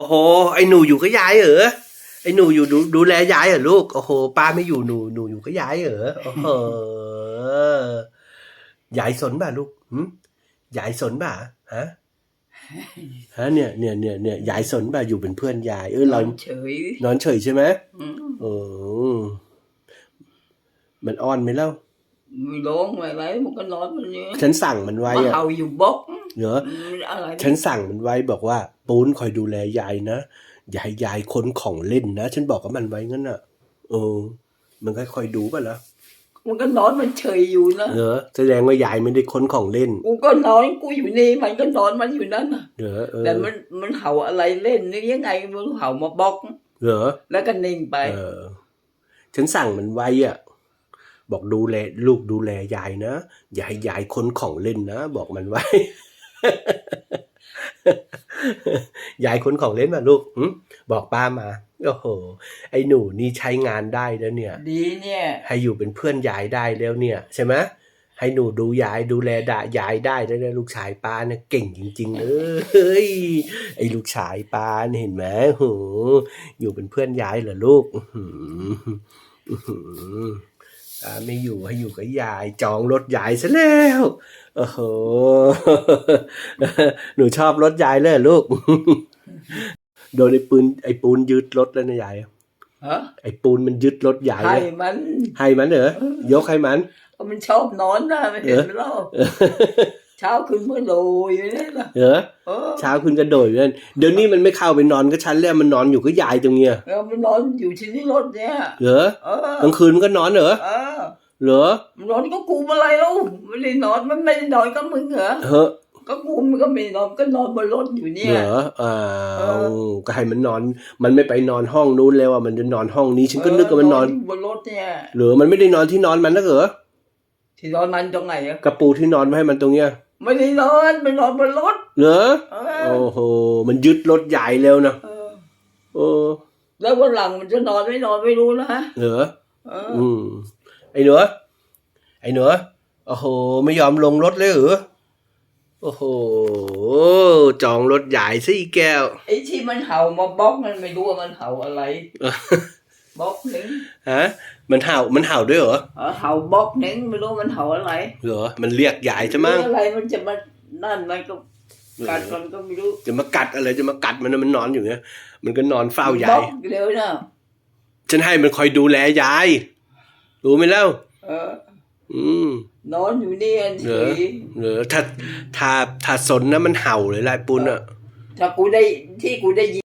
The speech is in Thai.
โอ้โห ไอ้หนูอยู่กับยายเหรอ ไอ้หนูอยู่ดูดูแลยายเหรอลูก โอ้โห ป้าไม่อยู่หนูหนูอยู่กับยายเหรอ โอ้โหยายสนป่ะลูกหืมยายสนป่ะฮะ ฮะเนี่ยเนี่ยเนี่ยเนี่ยยายสนป่ะอยู่เป็นเพื่อนยาย เออเรา เฉยนอนเฉยใช่ไหมอืมเออมันอ้อนไหมเล่า ไม่ร้องไม่อะไรมันก็นอนมันเนี่ยฉันสั่งมันไว้มาอะเห่าอยู่บกเหรอมันอะไรฉันสั่งมันไว้บอกว่า ปูนคอยดูแลยายนะอย่าให้ยายค้นของเล่นนะ ฉันบอกกับมันไว้งั้นอะเออ มันก็คอยดูป่ะล่ะมันก็นอนมันเฉยอยู่นะเหรอแสดงว่ายายไม่ได้ค้นของเล่น กูก็นอนกูอยู่นี่มันก็นอนมันอยู่นั่นน่ะเหรอเออแต่มันมันเห่าอะไรเล่นนี่ยังไงมันเห่ามาบกเหรอแล้วก็นิ่งไป เออ ฉันสั่งมันไว้อะ บอกดูแลลูกดูแลยายนะอย่าให้ยายค้นของเล่นนะ บอกมันไว้ ยายค้นของเล่นมาลูกหึบอกป้ามาโอ้โห ไอ้หนูนี่ใช้งานได้แล้วเนี่ย ดีเนี่ย ให้อยู่เป็นเพื่อนยายได้แล้วเนี่ย ใช่ไหมให้หนูดูยายดูแลดายายได้แล้วเนี่ยลูกชายป้าเนี่ยเก่งจริง ๆเลยเฮ้ยไอ้ลูกชายป้าเนี่ยเห็นไหมโหอยู่เป็นเพื่อนยายเหรอลูก อื้อหืออื้อหือตาไม่อยู่ให้อยู่กับยายจองรถยายซะแล้วโอ้โหหนูชอบรถยายเลยเหรอลูก โดนไอ้ปืนไอ้ปูนยึดรถแล้วนะยายฮะไอ้ปูนมันยึดรถยายให้เลยมันให้มันเหรอยกให้มันก็มันชอบนอนนะไม่เห็นไหมเล่า เช้าขึ้นเมื่อโดยอยู่นี่นะเหรอเออเช้าคุณกระโดดอยู่นั่นเดี๋ยวนี้มันไม่เข้าไปนอนก็ชั้นแล้วมันนอนอยู่ก็ยายตรงเนี้ยแล้วมันนอนอยู่ที่นี่รถเนี่ยเหรอเออกลางคืนมันก็นอนเหรอเออเหรอมันนอนก็กูอะไรแล้วไม่ได้นอนมันไม่ได้นอนก็มึงเหรอเฮ้อก็กูมันก็ไม่นอนก็นอนบนรถอยู่เนี่ยเหรออ้าเอวก็ให้มันนอน มันไม่ไปนอนห้องนู้นแล้วอะมันจะนอนห้องนี้ฉันก็นึกว่ามันนอนยู่บนรถเนี่ยเหรอมันไม่ได้นอนที่นอนมันนะเหรอที่นอนมันตรงไหนอะกระปูที่นอนไว้ให้มันตรงเนี้ย ไม่ได้นอนไปนอนบนรถ เหรอเอโอ้อโห มันยึดรถใหญ่แล้วนะเออ โอ้แล้ววันหลังมันจะนอนไม่นอนไม่รู้นะเหรอเอออืมไอ้หนูไอ้หนูโอ้โห ไม่ยอมลงรถเลยเหรอโอ้โหจองรถใหญ่ซะอีกแก้ว ไอ้ที่มันเห่ามาบล็อกมันไม่รู้ว่ามันเห่าอะไรบล็อ กหนึ่งฮะมันเห่ามันเห่าด้วยเหรอเออเห่าบล็อกหนึ่งไม่รู้มันเห่าอะไรเหรอมันเรียกยายจะมั้งเรื่องอะไรมันจะมานั่นมันก็กัดมันก็ไม่รู้จะมากัดอะไรจะมากัดมันนะมันนอนอยู่เนี่ยมันก็นอนเฝ้าบยาล็ยอกเร็วนะฉันให้มันคอยดูแลยายรู้ไหมเล่าเออ อืมนอนอยู่เนี่ยเฉเหรอยเหรอถ้าถ้าถ้าสนนะมันเห่าเลยลายปุนอะถ้ากูได้ที่กูได้ยิน